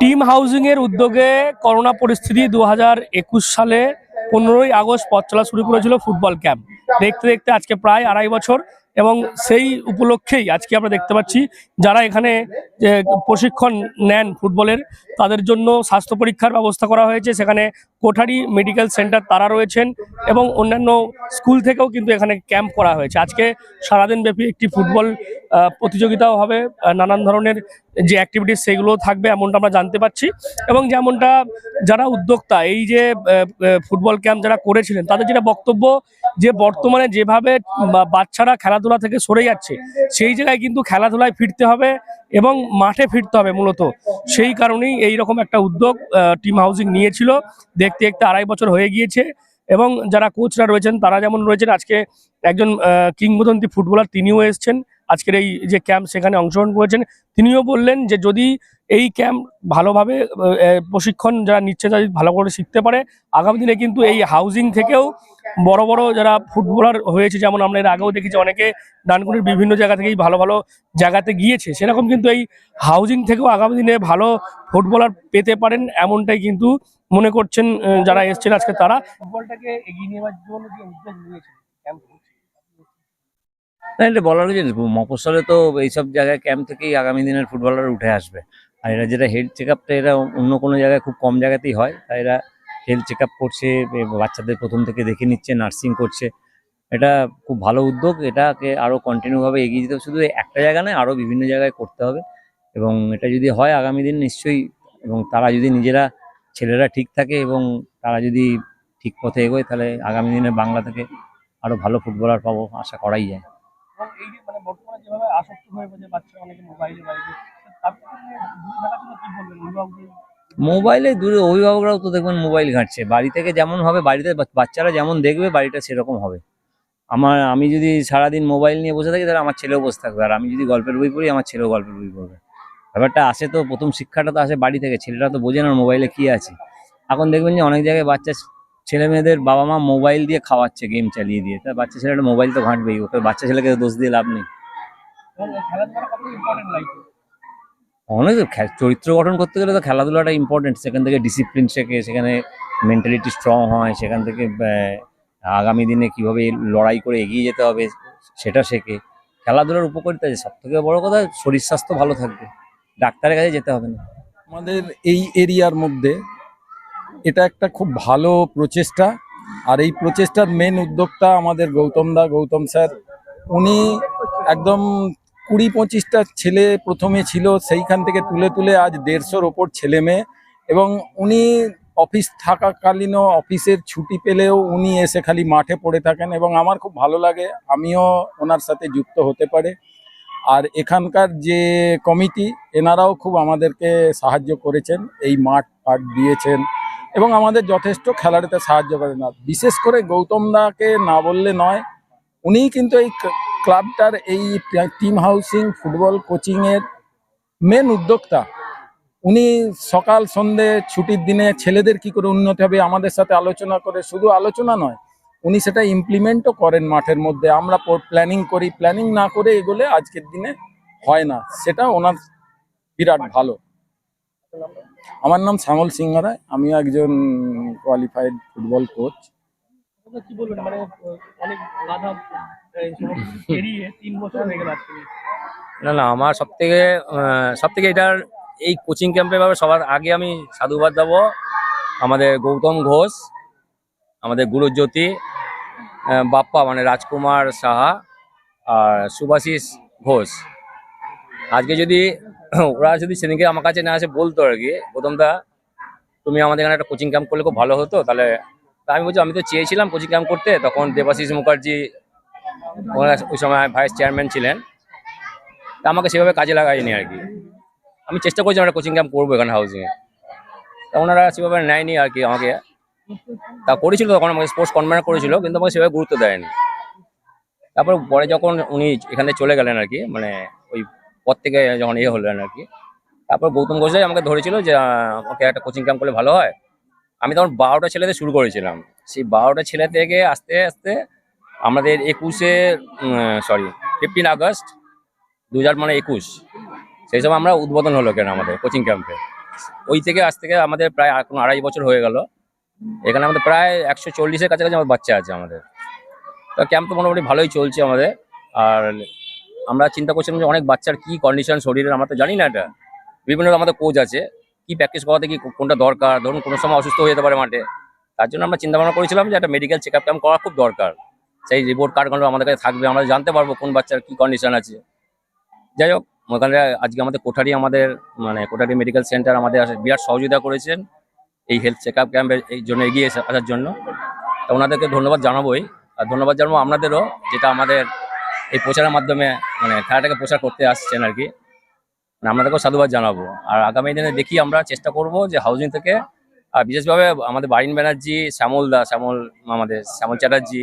Team housing এর উদ্যোগে corona পরিস্থিতি দু হাজার একুশ সালে পনেরোই আগস্ট পথ চলা শুরু করেছিল ফুটবল ক্যাম্প। দেখতে দেখতে আজকে প্রায় আড়াই বছর এবং সেই উপলক্ষেই আজকে আমরা দেখতে পাচ্ছি যারা এখানে প্রশিক্ষণ নেন ফুটবলের, তাদের জন্য স্বাস্থ্য পরীক্ষার ব্যবস্থা করা হয়েছে। সেখানে কোঠারি মেডিকেল সেন্টার তারা রয়েছেন এবং অন্যান্য স্কুল থেকেও কিন্তু এখানে ক্যাম্প করা হয়েছে। আজকে সারাদিন ব্যাপী একটি ফুটবল প্রতিযোগিতাও হবে। নানান ধরনের যে অ্যাক্টিভিটিস সেগুলোও থাকবে এমনটা আমরা জানতে পারছি এবং যেমনটা যারা উদ্যোক্তা, এই যে ফুটবল ক্যাম্প যারা করেছিলেন, তাদের যেটা বক্তব্য যে বর্তমানে যেভাবে বাচ্চারা খেলাধুলা থেকে সরে যাচ্ছে, সেই জায়গায় কিন্তু খেলাধুলায় ফিরতে হবে এবং মাঠে ফিরতে হবে মূলত। সেই কারণেই এই রকম একটা উদ্যোগ টিম হাউজিং নিয়েছিল। দেখতে দেখতে আড়াই বছর হয়ে গিয়েছে এবং যারা কোচরা রয়েছেন, তারা যেমন রয়েছেন, আজকে একজন কিংবদন্তি ফুটবলার তিনিও এসেছেন। আজকের এই যে ক্যাম্প সেখানে অংশগ্রহণ করেছেন, তিনিও বললেন যে যদি এই ক্যাম্প ভালোভাবে প্রশিক্ষণ যারা নিচ্ছে যারা ভালো করে শিখতে পারে। আগামী দিনে কিন্তু এই হাউজিং থেকেও বড় বড় যারা ফুটবলার হয়েছে, যেমন আমরা এর আগেও দেখেছি অনেকে ডানকুনির বিভিন্ন জায়গা থেকেই ভালো ভালো জায়গাতে গিয়েছে। সেরকম কিন্তু এই হাউজিং থেকেও আগামী দিনে ভালো ফুটবলার পেতে পারেন এমনটাই কিন্তু মনে করছেন যারা এসছেন আজকে তারা। ফুটবলটাকে এগিয়ে নেওয়ার জন্য যে উদ্যোগ নিয়েছে না, এটা বলার যে মফস্বলে তো এইসব জায়গায় ক্যাম্প থেকেই আগামী দিনের ফুটবলার উঠে আসবে। আর এরা যেটা হেলথ চেক আপটা এরা অন্য কোনো জায়গায় খুব কম জায়গাতেই হয়। তাই এরা হেলথ চেক আপ করছে বাচ্চাদের প্রথম থেকে দেখে নিচ্ছে নার্সিং করছে। এটা খুব ভালো উদ্যোগ। এটাকে আরও কন্টিনিউভাবে এগিয়ে যেতে শুধু একটা জায়গা নয় আরও বিভিন্ন জায়গায় করতে হবে। এবং এটা যদি হয় আগামী দিন, নিশ্চয়ই এবং তারা যদি নিজেরা, ছেলেরা ঠিক থাকে এবং তারা যদি ঠিক পথে এগোয়, তাহলে আগামী দিনে বাংলা থেকে আরও ভালো ফুটবলার পাবো, আশা করাই যায়। এবং এই যে মানে বর্তমানে যেভাবে আসক্ত হয়ে বাচ্চারা অনেকে মোবাইলে মোবাইলে দূরে অভিভাবকরাও তো দেখবেন মোবাইল ঘাঁটছে। বাড়ি থেকে যেমন হবে, বাড়িতে বাচ্চারা যেমন দেখবে, বাড়িটা সেরকম হবে। আমার, আমি যদি সারাদিন মোবাইল নিয়ে বসে থাকি, তাহলে আমার ছেলেও বসে থাকবে। আর আমি যদি গল্পের বই পড়ি, আমার ছেলেও গল্পের বই পড়বে। ব্যাপারটা আসে তো, প্রথম শিক্ষাটা তো আসে বাড়ি থেকে। ছেলেটা তো বোঝে না মোবাইলে কি আছে। এখন দেখবেন যে অনেক জায়গায় বাচ্চা ছেলে মেয়েদের বাবা মা মোবাইল দিয়ে খাওয়াচ্ছে গেম চালিয়ে দিয়ে। তার বাচ্চা ছেলেটা মোবাইল তো ঘাঁটবেই, ওকে বাচ্চা ছেলেকে দোষ দিয়ে লাভ নেই। অনেক চরিত্র গঠন করতে গেলে তো খেলাধুলাটা ইম্পর্টেন্ট সেখান থেকে ডিসিপ্লিন শেখে, সেখানে মেন্টালিটি স্ট্রং হয়, সেখান থেকে আগামী দিনে কীভাবে লড়াই করে এগিয়ে যেতে হবে, সেটা শেখে। খেলাধুলার উপকারিতা আছে সব থেকে বড় কথা, শরীর স্বাস্থ্য ভালো থাকবে। ডাক্তারের কাছে যেতে হবে না। আমাদের এই এরিয়ার মধ্যে এটা একটা খুব ভালো প্রচেষ্টা। আর এই প্রচেষ্টার মেন উদ্যোক্তা আমাদের গৌতম দা, গৌতম স্যার। উনি একদম কুড়ি পঁচিশটা ছেলে প্রথমে ছিল, সেইখান থেকে তুলে তুলে আজ দেড়শোর ওপর ছেলে মেয়ে। এবং উনি অফিস থাকাকালীনও অফিসের ছুটি পেলেও উনি এসে খালি মাঠে পড়ে থাকেন এবং আমার খুব ভালো লাগে, আমিও ওনার সাথে যুক্ত হতে পারে। আর এখানকার যে কমিটি, এনারাও খুব আমাদেরকে সাহায্য করেছেন, এই মাঠ ফাট দিয়েছেন। এবং আমাদের যথেষ্ট খেলাটাতে সাহায্য করেন আর বিশেষ করে গৌতম দাকে না বললে নয়, উনিই কিন্তু এই ক্লা- ক্লাবটার এই টিম হাউসিং ফুটবল কোচিংয়ের মেন উদ্যোক্তা। উনি সকাল, সন্ধে ছুটির দিনে ছেলেদের কি করে উন্নতি হবে আমাদের সাথে আলোচনা করে, শুধু আলোচনা নয়, উনি সেটা ইমপ্লিমেন্টও করেন মাঠের মধ্যে। আমরা প্ল্যানিং করি প্ল্যানিং না করে এগোলে আজকের দিনে হয় না। সেটা ওনার বিরাট ভালো। আমার নাম শ্যামল সিংহ রায় আমিও একজন কোয়ালিফাইড ফুটবল কোচ কি বলবেন মানে অনেক বাধা এই সমস্ত কিছু পেরিয়ে তিন বছর হয়ে গেল না না আমার সব থেকে সব থেকে এটার এই কোচিং ক্যাম্পের ব্যাপারে সবার আগে আমি সাধুবাদ দেবো। আমাদের গৌতম ঘোষ আমাদের গুরুজ্যোতি আহ, বাপ্পা মানে রাজকুমার সাহা আর সুভাষিস ঘোষ। আজকে যদি ওরা যদি সেদিনকে আমার কাছে না আসে বলতো আর কি গৌতমদা তুমি আমাদের এখানে একটা কোচিং ক্যাম্প করলে খুব ভালো হতো, তাহলে আমি বলছি, আমি তো চেয়েছিলাম কোচিং ক্যাম্প করতে, তখন দেবাশিস মুখার্জি ওই সময় ভাইস চেয়ারম্যান ছিলেন। তা আমাকে সেভাবে কাজে লাগায়নি আর কি। আমি চেষ্টা করেছিলাম একটা কোচিং ক্যাম্প করব এখানে হাউজিংয়ে তা ওনারা সেভাবে নেয়নি আর কি আমাকে। তা করেছিল তখন আমাকে স্পোর্টস কনভেনার করেছিল, কিন্তু আমাকে সেভাবে গুরুত্ব দেয়নি। তারপর পরে যখন উনি এখানে চলে গেলেন আর কি মানে ওই পর থেকে যখন ইয়ে হলেন আর কি। তারপর গৌতম ঘোষাই আমাকে ধরেছিল যে আমাকে একটা কোচিং ক্যাম্প করলে ভালো হয়। আমি তখন বারোটা ছেলেতে শুরু করেছিলাম। সেই বারোটা ছেলে থেকে আস্তে আস্তে আমাদের একুশে সরি ফিফটিন আগস্ট দু হাজার মানে একুশ, সেই সময় আমরা উদ্বোধন হলো কেন আমাদের কোচিং ক্যাম্পে ওই থেকে আজ থেকে আমাদের প্রায় এখন আড়াই বছর হয়ে গেল। এখানে আমাদের প্রায় একশো চল্লিশের কাছাকাছি আমার বাচ্চা আছে আমাদের। তো ক্যাম্প তো মোটামুটি ভালোই চলছে আমাদের। আর আমরা চিন্তা করছিলাম যে অনেক বাচ্চার কি কন্ডিশন শরীরের, আমরা তো জানি না এটা। বিভিন্ন আমাদের কোচ আছে, কি প্র্যাকটিস করাতে কি কোনটা দরকার? ধরুন কোনো সময় অসুস্থ হয়ে যেতে পারে মাঠে। তার জন্য আমরা চিন্তা ভাবনা করেছিলাম যে একটা মেডিকেল চেক আপ ক্যাম্প করা খুব দরকার। সেই রিপোর্ট কার্ডগুলো আমাদের কাছে থাকবে, আমরা জানতে পারব কোন বাচ্চার কি কন্ডিশন আছে। যাই হোক, ওখানে আজকে আমাদের কোঠারি আমাদের মানে কোঠারি মেডিকেল সেন্টার আমাদের বিরাট সহযোগিতা করেছেন এই হেলথ চেক আপ ক্যাম্পের এই জন্য এগিয়ে আসার জন্য। তো ওনাদেরকে ধন্যবাদ জানাবোই। আর ধন্যবাদ জানাব আপনাদেরও, যেটা আমাদের এই প্রচারের মাধ্যমে মানে খেলাটাকে প্রচার করতে আসছেন আর কি। মানে আপনাদেরকেও সাধুবাদ জানাব। আর আগামী দিনে দেখি আমরা চেষ্টা করব যে হাউজিং থেকে, আর বিশেষভাবে আমাদের বারিন ব্যানার্জি, শ্যামল দা, শ্যামল আমাদের শ্যামল চ্যাটার্জি,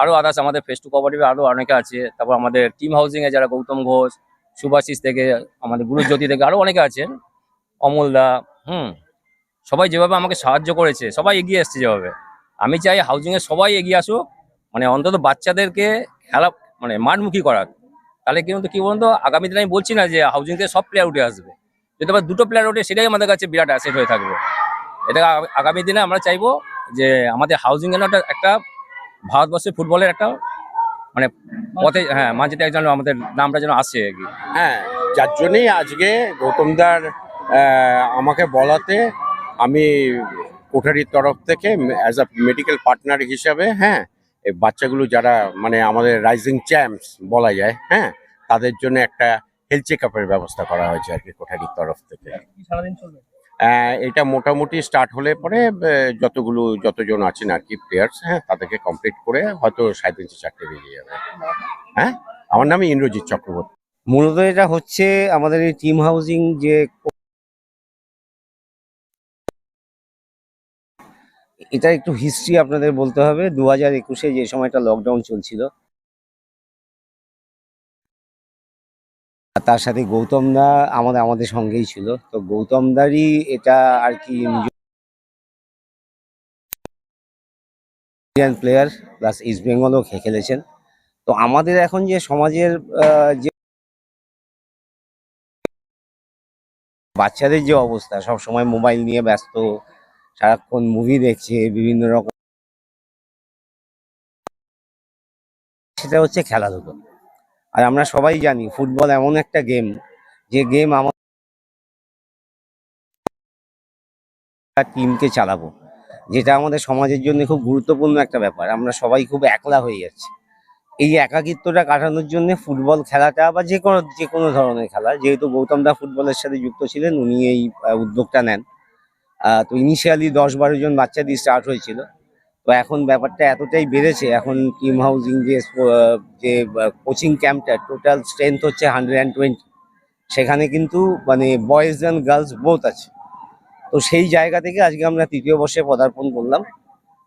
আরও আদার্স আমাদের ফেস টু কোঅপারেটিভে আরও অনেকে আছে। তারপর আমাদের টিম হাউজিংয়ে যারা গৌতম ঘোষ, সুভাশিস থেকে, আমাদের গুরুজ্যোতি থেকে আরও অনেকে আছেন। অমল দা, হুম, সবাই যেভাবে আমাকে সাহায্য করেছে, সবাই এগিয়ে এসছে যেভাবে। আমি চাই হাউজিংয়ে সবাই এগিয়ে আসুক। মানে অন্তত বাচ্চাদেরকে খেলা মানে মাঠমুখী করার তাহলে কিন্তু কি বলুন তো আগামী দিনে আমি বলছি না যে হাউজিং থেকে সব প্লেয়ার উঠে আসবে। যদি আবার দুটো প্লেয়ার উঠে সেটাই আমাদের কাছে বিরাট অ্যাসেট হয়ে থাকবে। এটা আগামী দিনে আমরা চাইব যে আমাদের হাউজিং যেন একটা- একটা ভারতবর্ষের ফুটবলের একটা মানে পথে হ্যাঁ মাঝেতে একজন আমাদের নামটা যেন আসে আর কি। হ্যাঁ যার জন্যই আজকে গৌতমদার আমাকে বলাতে আমি কোঠারির তরফ থেকে অ্যাজ আ মেডিকেল পার্টনার হিসাবে হ্যাঁ এই বাচ্চাগুলো যারা মানে আমাদের রাইজিং চ্যাম্পস বলা যায় হ্যাঁ তাদের জন্য একটা হেলথ চেক আপের ব্যবস্থা করা হয়েছে আর কি কোঠারির তরফ থেকে। আহ, এটা মোটামুটি স্টার্ট হলে পরে যতগুলো যতজন আছেন আর কি প্লেয়ার্স হ্যাঁ তাদেরকে কমপ্লিট করে হয়তো সাড়ে তিনটে চারটে বেরিয়ে যাবে। হ্যাঁ? আমার নাম ইন্দ্রজিৎ চক্রবর্তী। মূলত এটা হচ্ছে আমাদের এই টিম হাউজিং যে এটা একটু হিস্ট্রি আপনাদের বলতে হবে। দু হাজার একুশে যে সময়টা লকডাউন চলছিল, তার সাথে গৌতম দা আমাদের আমাদের সঙ্গেই ছিল। তো গৌতম দারই এটা আর কি ইন্ডিয়ান প্লেয়ার প্লাস ইস্ট বেঙ্গলও খেলেছেন। তো আমাদের এখন যে সমাজের যে বাচ্চাদের যে অবস্থা সব সময় মোবাইল নিয়ে ব্যস্ত সারাক্ষণ মুভি দেখছে, বিভিন্ন রকম। সেটা হচ্ছে খেলাধুলো। আর আমরা সবাই জানি, ফুটবল এমন একটা গেম যে গেম আমার টিমকে চালাবো। যেটা আমাদের সমাজের জন্য খুব গুরুত্বপূর্ণ একটা ব্যাপার। আমরা সবাই খুব একলা হয়ে যাচ্ছি। এই একাকিত্বটা কাটানোর জন্য ফুটবল খেলাটা বা যে কোনো যে কোনো ধরনের খেলা, যেহেতু গৌতম দা ফুটবলের সাথে যুক্ত ছিলেন, উনি এই উদ্যোগটা নেন। তো ইনিশিয়ালি দশ বারো জন বাচ্চা দিয়ে স্টার্ট হয়েছিল। তো এখন ব্যাপারটা এতটাই বেড়েছে, এখন টিম হাউজিং যে যে কোচিং ক্যাম্পটা টোটাল স্ট্রেংথ হচ্ছে হান্ড্রেড অ্যান্ড টোয়েন্টি সেখানে কিন্তু মানে বয়েজ অ্যান্ড গার্লস বোথ আছে। তো সেই জায়গা থেকে আজকে আমরা তৃতীয় বর্ষে পদার্পণ করলাম।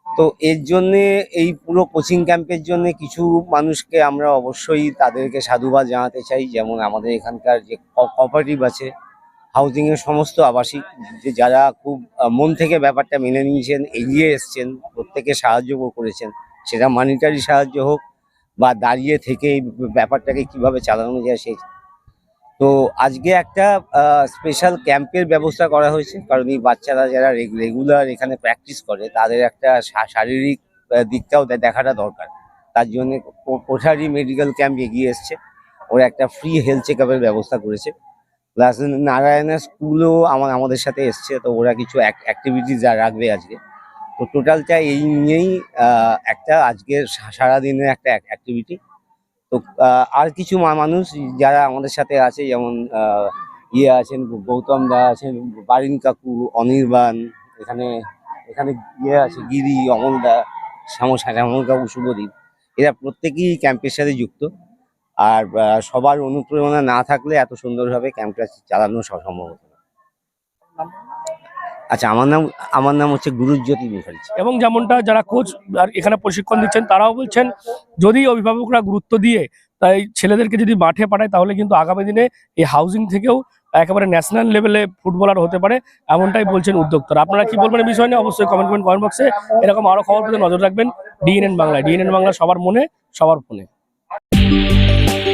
তো এর জন্যে, এই পুরো কোচিং ক্যাম্পের জন্য কিছু মানুষকে আমরা অবশ্যই তাদেরকে সাধুবাদ জানাতে চাই, যেমন আমাদের এখানকার যে কপারেটিভ আছে হাউজিং এর সমস্ত আবাসিক যে যারা খুব মন থেকে ব্যাপারটা মেনে নিয়েছেন, এগিয়ে এসছেন প্রত্যেকে সাহায্য করেছেন, সেটা মানিটারি সাহায্য হোক বা দাঁড়িয়ে থেকে ব্যাপারটাকে কীভাবে চালানো যায় সেই তো আজকে একটা স্পেশাল ক্যাম্পের ব্যবস্থা করা হয়েছে, কারণ এই বাচ্চারা যারা রেগুলার এখানে প্র্যাকটিস করে, তাদের একটা শারীরিক দিকটাও দেখাটা দরকার। তার জন্য কোঠারি মেডিকেল ক্যাম্প এগিয়ে এসছে, ওরা একটা ফ্রি হেলথ চেক ব্যবস্থা করেছে। প্লাস নারায়ণা স্কুলও আমার, আমাদের সাথে এসছে, তো ওরা কিছু অ্যাক্টিভিটিস রাখবে আজকে। তো টোটালটা এই নিয়েই একটা আজকের সা- সারাদিনের একটা অ্যাক্টিভিটি তো আর কিছু মানুষ যারা আমাদের সাথে আছে, যেমন ইয়ে আছেন, গৌতম দা আছেন, বারিন কাকু, অনির্বাণ, এখানে এখানে ইয়ে আছে, গিরি, অমল দা, শ্যামল শ্যামল কাকু, শুভদীপ। এরা প্রত্যেকেই ক্যাম্পের সাথে যুক্ত। আর সবার অনুপ্রেরণা না থাকলে এত সুন্দরভাবে ক্যাম্পটা চালানো সম্ভব হতো না। আচ্ছা আমার নাম আমার নাম হচ্ছে গুরুজ্যোতি মুখার্জি। এবং যেমনটা যারা কোচ আর এখানে প্রশিক্ষণ দিচ্ছেন, তারাও বলছেন, যদি অভিভাবকরা গুরুত্ব দিয়ে তাই ছেলেদেরকে যদি মাঠে পাঠায়, তাহলে কিন্তু আগামী দিনে এই হাউজিং থেকেও একেবারে ন্যাশনাল লেভেলে ফুটবলার হতে পারে, এমনটাই বলছেন উদ্যোক্তারা। আপনারা কি বলবেন বিষয় নিয়ে? অবশ্যই কমেন্ট করবেন কমেন্ট বক্সে। এরকম আরও খবর পেতে নজর রাখবেন। ডিএনএন বাংলায়। ডিএনএন বাংলা সবার মনে, সবার ফোনে। Thank you.